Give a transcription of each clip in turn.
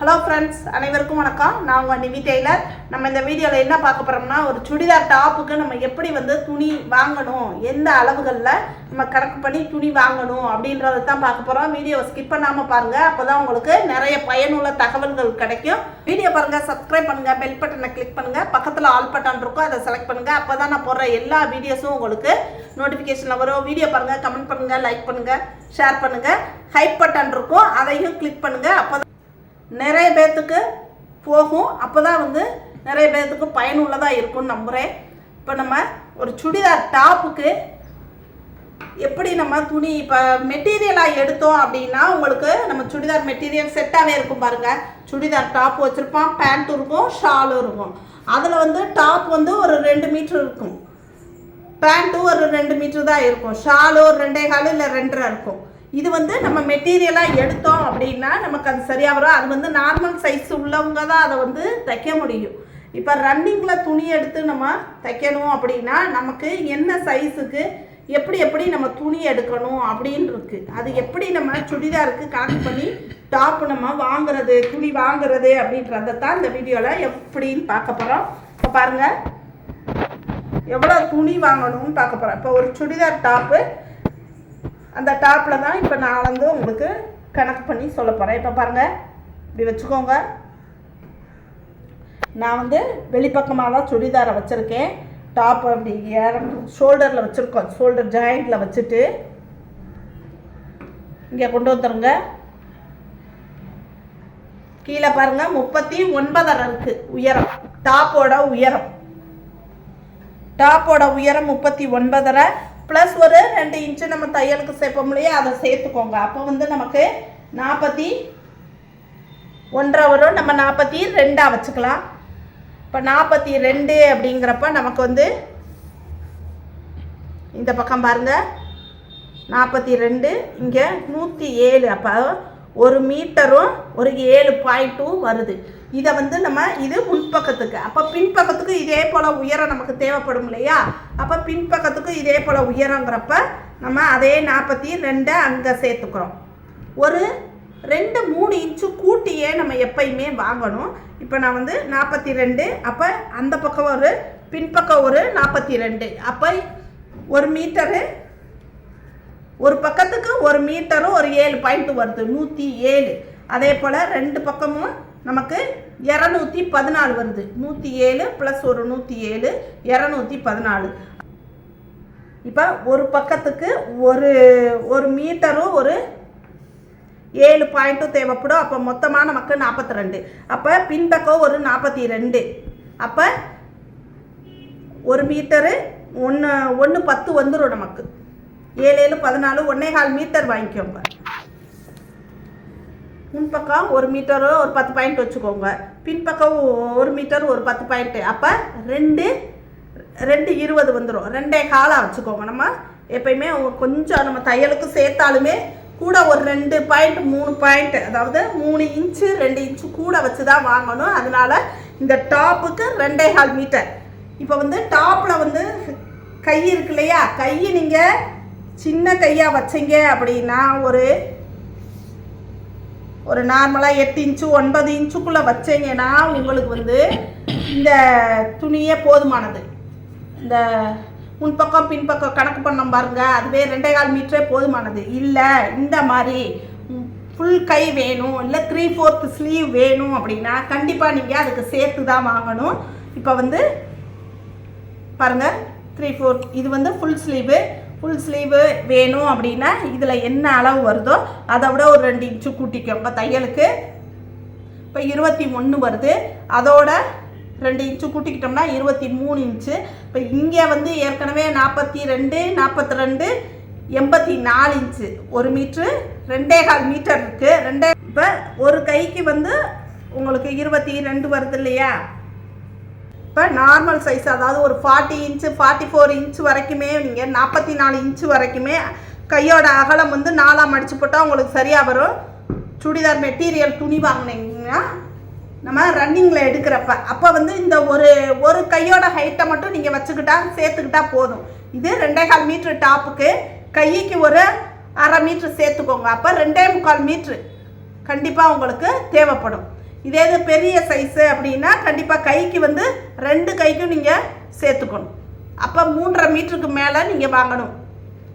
Hello friends அனைவருக்கும் வணக்கம். நான் உங்கள் நிவி டெய்லர். நம்ம இந்த வீடியோவில் என்ன பார்க்க போகிறோம்னா ஒரு சுடிதார் டாப்புக்கு நம்ம எப்படி வந்து துணி வாங்கணும் எந்த அளவுகளில் நம்ம கணக்கு பண்ணி துணி வாங்கணும் அப்படின்றத தான் பார்க்க போகிறோம் வீடியோவை ஸ்கிப் பண்ணாமல் பாருங்கள் அப்போ தான் உங்களுக்கு நிறைய பயனுள்ள தகவல்கள் கிடைக்கும். வீடியோ பாருங்கள் சப்ஸ்கிரைப் பண்ணுங்கள் பெல் பட்டனை கிளிக் பண்ணுங்கள் பக்கத்தில் ஆல் பட்டன் இருக்கும் அதை செலக்ட் பண்ணுங்கள் அப்போ தான் நான் போடுற எல்லா வீடியோஸும் உங்களுக்கு நோட்டிஃபிகேஷனில் வரும். வீடியோ பாருங்கள் கமெண்ட் பண்ணுங்கள் லைக் பண்ணுங்கள் ஷேர் பண்ணுங்கள் ஹைப் பட்டன் இருக்கும் அதையும் கிளிக் பண்ணுங்கள் அப்போ நிறைய பேர்த்துக்கு போகும். அப்போ தான் வந்து நிறைய பேர்த்துக்கு பயனுள்ளதாக இருக்கும்னு நம்புகிறேன் இப்போ நம்ம ஒரு சுடிதார் டாப்புக்கு எப்படி நம்ம துணி இப்போ மெட்டீரியலாக எடுத்தோம் அப்படின்னா உங்களுக்கு நம்ம சுடிதார் மெட்டீரியல் செட்டாகவே இருக்கும் பாருங்கள் சுடிதார் டாப் வச்சுருப்போம் பேண்ட் இருக்கும் ஷாலும் இருக்கும். அதில் வந்து டாப் வந்து ஒரு ரெண்டு மீட்ரு இருக்கும். பேண்ட்டும் ஒரு ரெண்டு மீட்ரு தான் இருக்கும். ஷாலும் ஒரு ரெண்டே கால் இல்லை ரெண்டரை இருக்கும். இது வந்து நம்ம மெட்டீரியலாக எடுத்தோம் அப்படின்னா நமக்கு அது சரியாக வரும். அது வந்து நார்மல் சைஸ் உள்ளவங்க தான் அதை வந்து தைக்க முடியும். இப்போ ரன்னிங்கில் துணி எடுத்து நம்ம தைக்கணும் அப்படின்னா நமக்கு என்ன சைஸுக்கு எப்படி எப்படி நம்ம துணி எடுக்கணும் அப்படின்னு இருக்கு. அது எப்படி நம்ம சுடிதாருக்கு கனெக்ட் பண்ணி டாப் நம்ம வாங்குறது துணி வாங்குறது அப்படின்றத தான் இந்த வீடியோவில் எப்படின்னு பார்க்க போகிறோம் இப்போ பாருங்கள் எவ்வளோ துணி வாங்கணும்னு பார்க்க போகிறோம் இப்போ ஒரு சுடிதார் டாப்பு அந்த டாப்பில் தான் இப்போ நான் வந்து உங்களுக்கு கணக்கு பண்ணி சொல்ல போகிறேன் இப்போ பாருங்கள் இப்படி வச்சுக்கோங்க. நான் வந்து வெளிப்பக்கமாக தான் சுடிதாரை வச்சுருக்கேன். டாப் அப்படி ஷோல்டரில் வச்சுருக்கோம். ஷோல்டர் ஜாயிண்டில் வச்சுட்டு இங்கே கொண்டு வந்துருங்க. கீழே பாருங்கள் முப்பத்தி ஒன்பதரை இருக்குது உயரம். டாப்போட உயரம். டாப்போட உயரம் முப்பத்தி ஒன்பதரை. ப்ளஸ் ஒரு ரெண்டு இன்ச்சு நம்ம தையலுக்கு சேர்ப்போம் இல்லையா? அதை சேர்த்துக்கோங்க. அப்போ வந்து நமக்கு நாற்பத்தி ஒன்றரை வரும் நம்ம நாற்பத்தி ரெண்டாக வச்சுக்கலாம். இப்போ நாற்பத்தி ரெண்டு அப்படிங்கிறப்ப நமக்கு வந்து இந்த பக்கம் பாருங்கள் நாற்பத்தி ரெண்டு இங்கே நூற்றி ஏழு. அப்போ ஒரு மீட்டரும் ஒரு ஏழு பாயிண்ட்டும் வருது. இதை வந்து நம்ம இது முன்பக்கத்துக்கு அப்போ பின்பக்கத்துக்கு இதே போல் உயரம் நமக்கு தேவைப்படும் இல்லையா? அப்போ பின்பக்கத்துக்கு இதே போல் உயரங்கிறப்ப நம்ம அதே நாற்பத்தி ரெண்டை அங்கே சேர்த்துக்கிறோம். ஒரு ரெண்டு மூணு இன்ச்சு கூட்டியே நம்ம எப்பயுமே வாங்கணும். இப்போ நான் வந்து நாற்பத்தி ரெண்டு அப்போ அந்த பக்கம் ஒரு பின்பக்கம் ஒரு நாற்பத்தி ரெண்டு. அப்போ ஒரு மீட்டரு ஒரு பக்கத்துக்கு ஒரு மீட்டரும் ஒரு ஏழு பாயிண்ட் வருது நூற்றி ஏழு. அதே போல் ரெண்டு பக்கமும் நமக்கு இரநூத்தி பதினாலு வருது. நூற்றி ஏழு ப்ளஸ் ஒரு நூற்றி ஏழு இரநூத்தி பதினாலு. இப்போ ஒரு பக்கத்துக்கு ஒரு ஒரு மீட்டரும் ஒரு ஏழு பாயிண்ட்டும் தேவைப்படும். அப்போ மொத்தமாக நமக்கு நாற்பத்தி ரெண்டு அப்போ பின்பக்கம் ஒரு நாற்பத்தி ரெண்டு அப்போ ஒரு மீட்டரு ஒன்று ஒன்று பத்து வந்துடும் நமக்கு. ஏழு ஏழு பதினாலு ஒன்னே கால் மீட்டர் வாங்கிக்கோங்க. முன்பக்கம் ஒரு மீட்டரு ஒரு பத்து பாயிண்ட் வச்சுக்கோங்க. பின்பக்கம் ஒரு மீட்டர் ஒரு பத்து பாயிண்ட்டு அப்போ ரெண்டு ரெண்டு இருபது வந்துடும் ரெண்டே காலாக வச்சுக்கோங்க நம்ம. எப்பயுமே கொஞ்சம் நம்ம தையலுக்கு சேர்த்தாலுமே கூட ஒரு ரெண்டு பாயிண்ட் மூணு பாயிண்ட் அதாவது மூணு இன்ச்சு ரெண்டு இன்ச்சு கூட வச்சு தான் வாங்கணும். அதனால இந்த டாப்புக்கு ரெண்டே கால் மீட்டர். இப்போ வந்து டாப்பில் வந்து கை இருக்கு இல்லையா? கையை நீங்கள் சின்ன கையாக வச்சீங்க அப்படின்னா ஒரு ஒரு நார்மலாக எட்டு இன்ச்சு ஒன்பது இன்ச்சுக்குள்ளே வச்சீங்கன்னா உங்களுக்கு வந்து இந்த துணியே போதுமானது. இந்த முன்பக்கம் பின்பக்கம் கணக்கு பண்ணோம் பாருங்க அதுவே ரெண்டே கால் மீட்டரே போதுமானது. இல்லை இந்த மாதிரி ஃபுல் கை வேணும் இல்லை த்ரீ ஃபோர்த் ஸ்லீவ் வேணும் அப்படின்னா கண்டிப்பாக நீங்கள் அதுக்கு சேர்த்து தான் வாங்கணும். இப்போ வந்து பாருங்கள் த்ரீ ஃபோர்த் இது வந்து ஃபுல் ஸ்லீவு ஃபுல் ஸ்லீவு வேணும் அப்படின்னா இதில் என்ன அளவு வருதோ அதை விட ஒரு ரெண்டு இன்ச்சு கூட்டிக்கோங்க. தையலுக்கு இப்போ இருபத்தி ஒன்று வருது. அதோட ரெண்டு இன்ச்சு கூட்டிக்கிட்டோம்னா இருபத்தி மூணு இன்ச்சு இப்போ இங்கே வந்து ஏற்கனவே நாற்பத்தி ரெண்டு நாற்பத்தி ரெண்டு எண்பத்தி நாலு இன்ச்சு ஒரு மீட்ரு ரெண்டே கால் மீட்டர் இருக்குது ரெண்டே இப்போ ஒரு கைக்கு வந்து உங்களுக்கு இருபத்தி ரெண்டு வருது இல்லையா? இப்போ நார்மல் சைஸ் அதாவது ஒரு forty inch forty four inch வரைக்குமே நீங்கள் நாற்பத்தி நாலு இன்ச்சு வரைக்குமே கையோட அகலம் வந்து நாலாம் அடிச்சு போட்டால் உங்களுக்கு சரியாக வரும். சுடிதார் மெட்டீரியல் துணி வாங்கினீங்கன்னா நம்ம ரன்னிங்கில் எடுக்கிறப்ப அப்போ வந்து இந்த ஒரு ஒரு கையோட ஹைட்டை மட்டும் நீங்கள் வச்சுக்கிட்டா சேர்த்துக்கிட்டா போதும். இது ரெண்டே கால் மீட்ரு டாப்புக்கு கைக்கு ஒரு அரை மீட்ரு சேர்த்துக்கோங்க. அப்போ ரெண்டே முக்கால் மீட்ரு கண்டிப்பாக உங்களுக்கு தேவைப்படும். இதே இது பெரிய சைஸு அப்படின்னா கண்டிப்பாக கைக்கு வந்து ரெண்டு கைக்கும் நீங்கள் சேர்த்துக்கணும். அப்போ மூன்றரை மீட்டருக்கு மேலே நீங்கள் வாங்கணும்.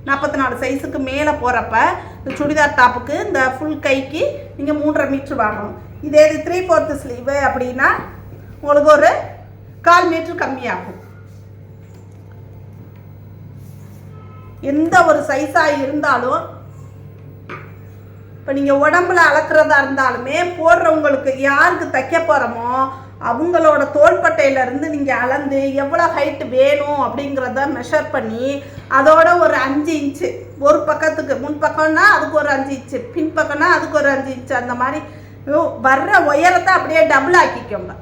நாற்பத்தி நாலு சைஸுக்கு மேலே போகிறப்ப இந்த சுடிதார் டாப்புக்கு இந்த ஃபுல் கைக்கு நீங்கள் மூன்றரை மீட்ரு வாங்கணும். இதே இது த்ரீ ஃபோர்த்து ஸ்லீவு அப்படின்னா உங்களுக்கு ஒரு கால் மீட்ரு கம்மியாகும். எந்த ஒரு சைஸாக இருந்தாலும் இப்போ நீங்கள் உடம்புல அளக்குறதா இருந்தாலுமே போடுறவங்களுக்கு யாருக்கு தைக்க போகிறோமோ அவங்களோட தோள்பட்டையிலேருந்து நீங்கள் அளந்து எவ்வளோ ஹைட்டு வேணும் அப்படிங்கிறத மெஷர் பண்ணி அதோட ஒரு அஞ்சு இன்ச்சு ஒரு பக்கத்துக்கு முன் பக்கம்னா அதுக்கு ஒரு அஞ்சு இன்ச்சு பின் பக்கம்னா அதுக்கு ஒரு அஞ்சு இன்ச்சு அந்த மாதிரி வர்ற உயரத்தை அப்படியே டபுள் ஆக்கிக்கோங்க.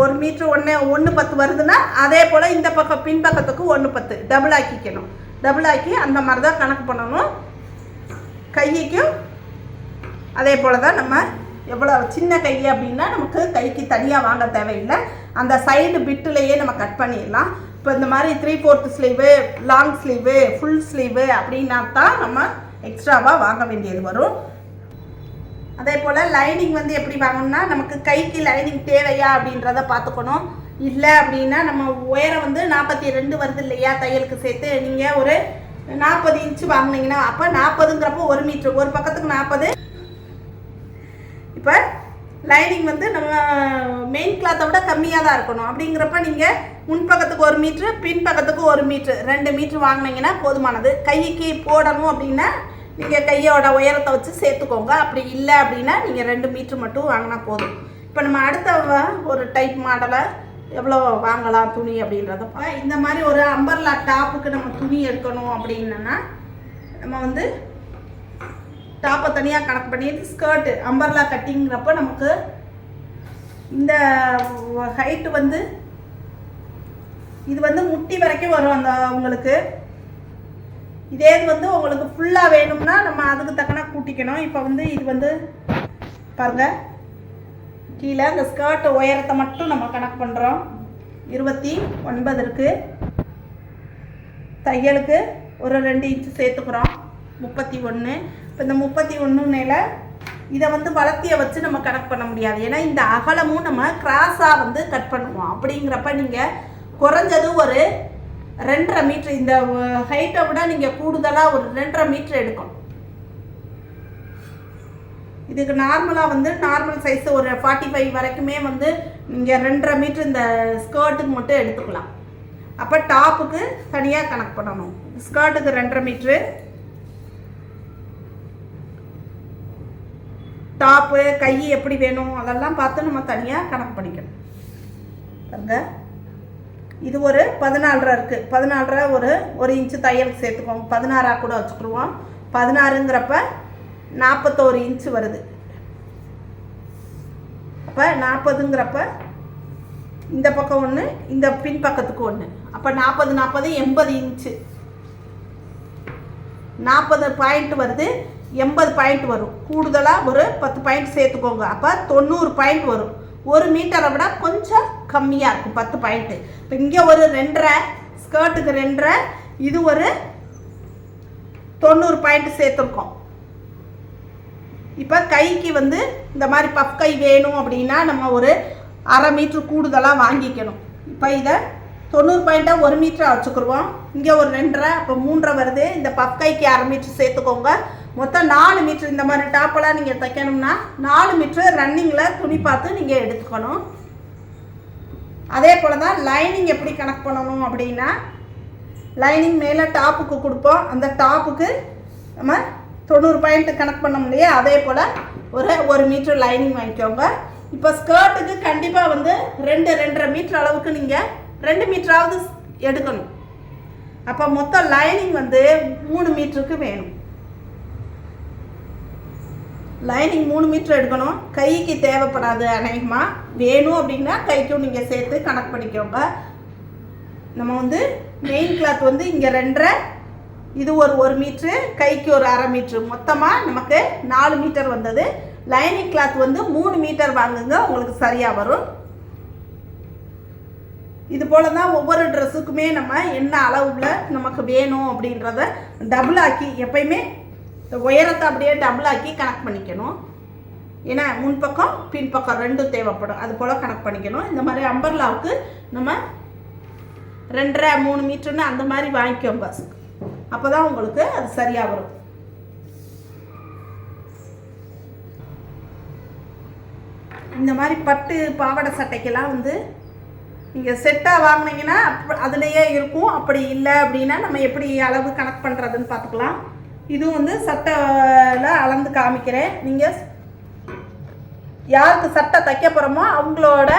ஒரு மீட்ரு ஒன்று ஒன்று பத்து வருதுன்னா அதே போல் இந்த பக்கம் பின் பக்கத்துக்கு ஒன்று பத்து. டபுள் ஆக்கிக்கணும். டபுள் ஆக்கி அந்த மாதிரி தான் கணக்கு பண்ணணும். கைக்கும் அதே போல் தான் நம்ம எவ்வளோ சின்ன கை அப்படின்னா நமக்கு கைக்கு தனியாக வாங்க தேவையில்லை. அந்த சைடு பிட்டுலேயே நம்ம கட் பண்ணிடலாம். இப்போ இந்த மாதிரி three fourth sleeve long sleeve full sleeve அப்படின்னா தான் நம்ம எக்ஸ்ட்ராவாக வாங்க வேண்டியது வரும். அதே போல் லைனிங் வந்து எப்படி வாங்கணும்னா நமக்கு கைக்கு லைனிங் தேவையா அப்படின்றத பார்த்துக்கணும். இல்லை அப்படின்னா நம்ம உயரம் வந்து நாற்பத்தி ரெண்டு வருது இல்லையா தையலுக்கு சேர்த்து நீங்கள் ஒரு நாற்பது இன்ச்சு வாங்கினீங்கன்னா அப்போ நாற்பதுங்கிறப்போ ஒரு மீட்ரு ஒரு பக்கத்துக்கு நாற்பது. இப்போ லைனிங் வந்து நம்ம மெயின் கிளாத்தை விட கம்மியாக தான் இருக்கணும். அப்படிங்கிறப்ப நீங்கள் முன் பக்கத்துக்கு ஒரு மீட்ரு பின் பக்கத்துக்கு ஒரு மீட்ரு ரெண்டு மீட்ரு வாங்கினீங்கன்னா போதுமானது. கைக்கு போடணும் அப்படின்னா நீங்கள் கையோட உயரத்தை வச்சு சேர்த்துக்கோங்க. அப்படி இல்லை அப்படின்னா நீங்கள் ரெண்டு மீட்ரு மட்டும் வாங்கினா போதும். இப்போ நம்ம அடுத்த ஒரு டைப் மாடலை எவ்வளோ வாங்கலாம் துணி அப்படின்றத இந்த மாதிரி ஒரு அம்பர்லா டாப்புக்கு நம்ம துணி எடுக்கணும் அப்படின்னா நம்ம வந்து டாப்பை தனியாக கணக்கு பண்ணிட்டு ஸ்கர்ட்டு அம்பர்லா கட்டிங்கிறப்ப நமக்கு இந்த ஹைட்டு வந்து இது வந்து முட்டி வரைக்கும் வரும் அந்த உங்களுக்கு. இதே இது வந்து உங்களுக்கு ஃபுல்லாக வேணும்னா நம்ம அதுக்கு தக்கன கூட்டிக்கணும். இப்போ வந்து இது வந்து பாருங்கள் கீழே அந்த ஸ்கர்ட் உயரத்தை மட்டும் நம்ம கணக்கு பண்ணுறோம் இருபத்தி ஒன்பது இருக்குது தையலுக்கு ஒரு ரெண்டு இன்ச்சு சேர்த்துக்கிறோம். முப்பத்தி ஒன்று இப்போ இந்த முப்பத்தி ஒன்றுனால இதை வந்து வளர்த்தியை வச்சு நம்ம கணக்கு பண்ண முடியாது. ஏன்னா இந்த அகலமும் நம்ம கிராஸாக வந்து கட் பண்ணுவோம். அப்படிங்கிறப்ப நீங்கள் குறைஞ்சது ஒரு ரெண்டரை மீட்ரு இந்த ஹைட்டை விட நீங்கள் கூடுதலாக ஒரு ரெண்டரை மீட்ரு எடுக்கணும். இதுக்கு நார்மலாக வந்து நார்மல் சைஸ் ஒரு ஃபார்ட்டி ஃபைவ் வரைக்குமே வந்து இங்கே ரெண்டரை மீட்ரு இந்த ஸ்கர்ட்டுக்கு மட்டும் எடுத்துக்கலாம். அப்போ டாப்புக்கு தனியாக கணக்கு பண்ணணும். ஸ்கர்ட்டுக்கு ரெண்டரை மீட்ரு டாப்பு கை எப்படி வேணும் அதெல்லாம் பார்த்து நம்ம தனியாக கணக்கு பண்ணிக்கணும். பாருங்க. இது ஒரு பதினாலரை இருக்குது பதினாலரை ஒரு ஒரு இன்ச்சு தையலுக்கு சேர்த்துக்குவோம் பதினாறாக கூட வச்சுக்கிடுவோம். பதினாறுங்கிறப்ப நாற்பத்தோரு இன்ச்சு வருது. அப்போ நாற்பதுங்கிறப்ப இந்த பக்கம் ஒன்று இந்த பின் பக்கத்துக்கு ஒன்று அப்போ நாற்பது நாற்பது எண்பது இன்ச்சு நாற்பது பாயிண்ட் வருது எண்பது பாயிண்ட் வரும். கூடுதலாக ஒரு பத்து பாயிண்ட் சேர்த்துக்கோங்க. அப்போ தொண்ணூறு பாயிண்ட் வரும். ஒரு மீட்டரை விட கொஞ்சம் கம்மியாக இருக்கும் பத்து பாயிண்ட்டு இப்போ இங்கே ஒரு ரெண்டரை ஸ்கர்ட்டுக்கு ரெண்டரை இது ஒரு தொண்ணூறு பாயிண்ட் சேர்த்துருக்கோம். இப்போ கைக்கு வந்து இந்த மாதிரி பஃப் கை வேணும் அப்படின்னா நம்ம ஒரு அரை மீட்ரு கூடுதலாக வாங்கிக்கணும். இப்போ இதை தொண்ணூறு பாயிண்ட்டாக ஒரு மீட்டராக வச்சுக்கிடுவோம் இங்கே ஒரு ரெண்டரை அப்போ மூன்றரை வருது. இந்த பஃப் கைக்கு அரை மீட்ரு சேர்த்துக்கோங்க. மொத்தம் நாலு மீட்ரு இந்த மாதிரி டாப்பெல்லாம் நீங்கள் தைக்கணும்னா நாலு மீட்ரு ரன்னிங்கில் துணி பார்த்து நீங்கள் எடுத்துக்கணும். அதே போல் தான் லைனிங் எப்படி கணக்கு பண்ணணும் அப்படின்னா லைனிங் மேலே டாப்புக்கு கொடுப்போம். அந்த டாப்புக்கு நம்ம தொண்ணூறு பாயிண்ட் கணக்கு பண்ண முடியும் அதே போல் ஒரு ஒரு மீட்டர் லைனிங் வாங்கிக்கோங்க. இப்போ ஸ்கர்ட்டுக்கு கண்டிப்பாக வந்து ரெண்டு ரெண்டரை மீட்டர் அளவுக்கு நீங்கள் ரெண்டு மீட்டராவது எடுக்கணும். அப்போ மொத்தம் லைனிங் வந்து மூணு மீட்டருக்கு வேணும். லைனிங் மூணு மீட்டர் எடுக்கணும். கைக்கு தேவைப்படாது அநேகமாக வேணும் அப்படின்னா கைக்கும் நீங்கள் சேர்த்து கணக்கு பண்ணிக்கோங்க. நம்ம வந்து மெயின் கிளாத் வந்து இங்கே ரெண்டரை இது ஒரு ஒரு மீட்ரு கைக்கு ஒரு அரை மீட்ரு மொத்தமாக நமக்கு நாலு மீட்டர் வந்தது. லைனிங் கிளாத் வந்து மூணு மீட்டர் வாங்குங்க உங்களுக்கு சரியாக வரும். இது போல தான் ஒவ்வொரு ட்ரெஸ்ஸுக்குமே நம்ம என்ன அளவில் நமக்கு வேணும் அப்படின்றத டபுள் ஆக்கி எப்பயுமே உயரத்தை அப்படியே டபுள் ஆக்கி கனெக்ட் பண்ணிக்கணும். ஏன்னா முன்பக்கம் பின்பக்கம் ரெண்டும் தேவைப்படும். அது போல் கனெக்ட் பண்ணிக்கணும். இந்த மாதிரி அம்பர்லாவுக்கு நம்ம ரெண்டரை மூணு மீட்டர்னு அந்த மாதிரி வாங்கிக்கோங்க. அப்போ தான் உங்களுக்கு அது சரியாக வரும். இந்த மாதிரி பட்டு பாவாடை சட்டைக்கெல்லாம் வந்து நீங்கள் செட்டாக வாங்கினீங்கன்னா அதுலேயே இருக்கும். அப்படி இல்லை அப்படின்னா நம்ம எப்படி அளவு கணக்கு பண்ணுறதுன்னு பார்த்துக்கலாம். இதுவும் வந்து சட்டையில் அளந்து காமிக்கிறேன். நீங்கள் யாருக்கு சட்டை தைக்க போகிறோமோ அவங்களோட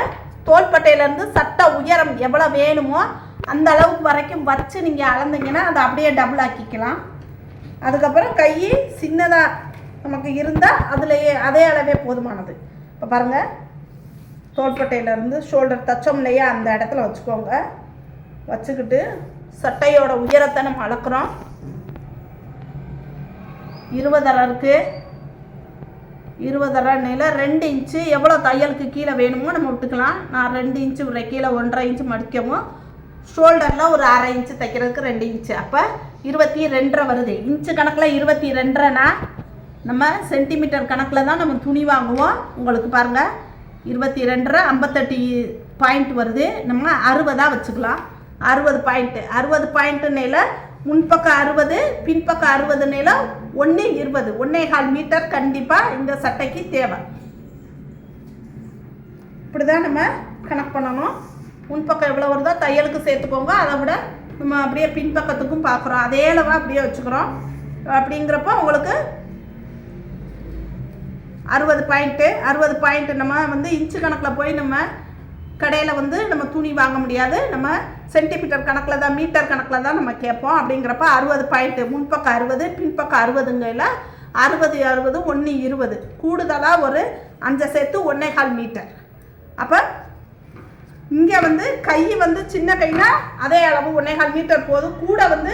தோள்பட்டையிலேருந்து சட்டை உயரம் எவ்வளோ வேணுமோ அந்த அளவுக்கு வரைக்கும் வச்சு நீங்கள் அளந்தீங்கன்னா அதை அப்படியே டபுள் ஆக்கிக்கலாம். அதுக்கப்புறம் கை சின்னதாக நமக்கு இருந்தால் அதுலேயே அதே அளவே போதுமானது. இப்போ பாருங்கள் தோள்பட்டையிலேருந்து ஷோல்டர் தச்சோம் இல்லையா அந்த இடத்துல வச்சுக்கோங்க. வச்சுக்கிட்டு சட்டையோட உயரத்தை நம்ம அளக்குறோம். இருபதரை இருக்குது இருபதரை நில ரெண்டு இன்ச்சு எவ்வளோ தையலுக்கு கீழே வேணுமோ நம்ம விட்டுக்கலாம். நான் ரெண்டு இன்ச்சு கீழே ஒன்றரை இன்ச்சு மடிக்கவும் ஷோல்டரில் ஒரு அரை இன்ச்சு தைக்கிறதுக்கு ரெண்டு இன்ச்சு அப்போ இருபத்தி ரெண்டரை வருது. இன்ச்சு கணக்கில் இருபத்தி ரெண்டரைனா நம்ம சென்டிமீட்டர் கணக்கில் தான் நம்ம துணி வாங்குவோம். உங்களுக்கு பாருங்கள் இருபத்தி ரெண்டரை ஐம்பத்தெட்டு பாயிண்ட் வருது. நம்ம அறுபதாக வச்சுக்கலாம். அறுபது பாயிண்ட்டு அறுபது பாயிண்ட்டுனையில் முன்பக்கம் அறுபது பின்பக்கம் அறுபது நிலம் ஒன்று இருபது. ஒன்றே கால் மீட்டர் கண்டிப்பாக இந்த சட்டைக்கு தேவை. இப்படி தான் நம்ம கணக்கு பண்ணணும். முன்பக்கம் எவ்வளோ வருதோ தையலுக்கு சேர்த்துக்கோங்க அதை விட நம்ம அப்படியே பின்பக்கத்துக்கும் பார்க்குறோம். அதே அளவாக அப்படியே வச்சுக்கிறோம். அப்படிங்கிறப்போ உங்களுக்கு அறுபது பாயிண்ட்டு அறுபது பாயிண்ட்டு நம்ம வந்து இன்ச்சு கணக்கில் போய் நம்ம கடையில் வந்து நம்ம துணி வாங்க முடியாது. நம்ம சென்டிமீட்டர் கணக்கில் தான் மீட்டர் கணக்கில் தான் நம்ம கேட்போம். அப்படிங்கிறப்ப அறுபது பாயிண்ட்டு முன்பக்கம் அறுபது பின்பக்கம் அறுபதுங்கையில் அறுபது அறுபது ஒன்று இருபது. கூடுதலாக ஒரு அஞ்சை சேர்த்து ஒன்றே கால் மீட்டர் அப்போ இங்கே வந்து கை வந்து சின்ன கைனா அதே அளவு ஒன்னேகால் மீட்டர் போதும். கூட வந்து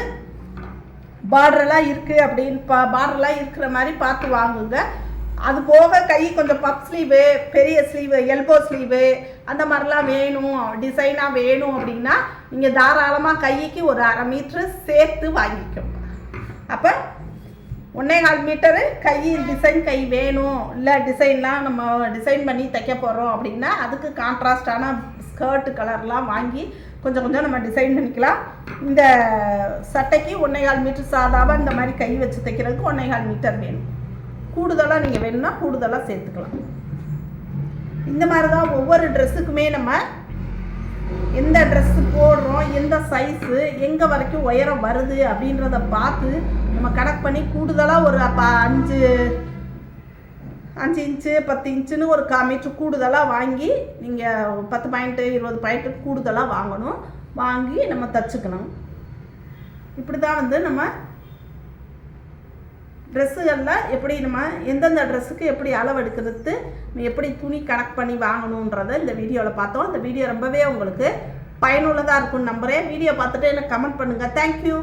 பார்டரெல்லாம் இருக்குது அப்படின்னு பா பார்டர்லாம் இருக்கிற மாதிரி பார்த்து வாங்குங்க. அது போக கை கொஞ்சம் பப் ஸ்லீவு பெரிய ஸ்லீவு எல்போ ஸ்லீவு அந்த மாதிரிலாம் வேணும். டிசைனாக வேணும் அப்படின்னா நீங்கள் தாராளமாக கைக்கு ஒரு அரை மீட்ரு சேர்த்து வாங்கிக்கோங்க. அப்போ ஒன்றே கால் மீட்டரு கை டிசைன் கை வேணும். இல்லை டிசைன்லாம் நம்ம டிசைன் பண்ணி தைக்க போகிறோம் அப்படின்னா அதுக்கு கான்ட்ராஸ்டான ஸ்கர்ட் கலர்லாம் வாங்கி கொஞ்சம் கொஞ்சம் நம்ம டிசைன் பண்ணிக்கலாம். இந்த சட்டைக்கு ஒன்றே கால் மீட்டர் சாதாவாக இந்த மாதிரி கை வச்சு தைக்கிறதுக்கு ஒன்னேகால் மீட்டர் வேணும். கூடுதலாக நீங்கள் வேணும்னா கூடுதலாக சேர்த்துக்கலாம். இந்த மாதிரி தான் ஒவ்வொரு ட்ரெஸ்ஸுக்குமே நம்ம எந்த ட்ரெஸ்ஸு போடுறோம் எந்த சைஸு எங்கே வரைக்கும் உயரம் வருது அப்படின்றத பார்த்து நம்ம கணக்கு பண்ணி கூடுதலாக ஒரு அப்போ அஞ்சு அஞ்சு இன்ச்சு பத்து இன்ச்சுன்னு ஒரு கா கூடுதலாக வாங்கி நீங்கள் பத்து பாயிண்ட்டு இருபது பாயிண்ட்டு கூடுதலாக வாங்கணும். வாங்கி நம்ம தச்சுக்கணும். இப்படி தான் வந்து நம்ம ட்ரெஸ்ஸுகளில் எப்படி நம்ம எந்தெந்த ட்ரெஸ்ஸுக்கு எப்படி அளவு எடுக்கிறது எப்படி துணி கனெக்ட் பண்ணி வாங்கணுன்றதை இந்த வீடியோவில் பார்த்தோம். இந்த வீடியோ ரொம்பவே உங்களுக்கு பயனுள்ளதாக இருக்கும்னு நம்புகிறேன் வீடியோ பார்த்துட்டு எனக்கு கமெண்ட் பண்ணுங்கள் தேங்க்யூ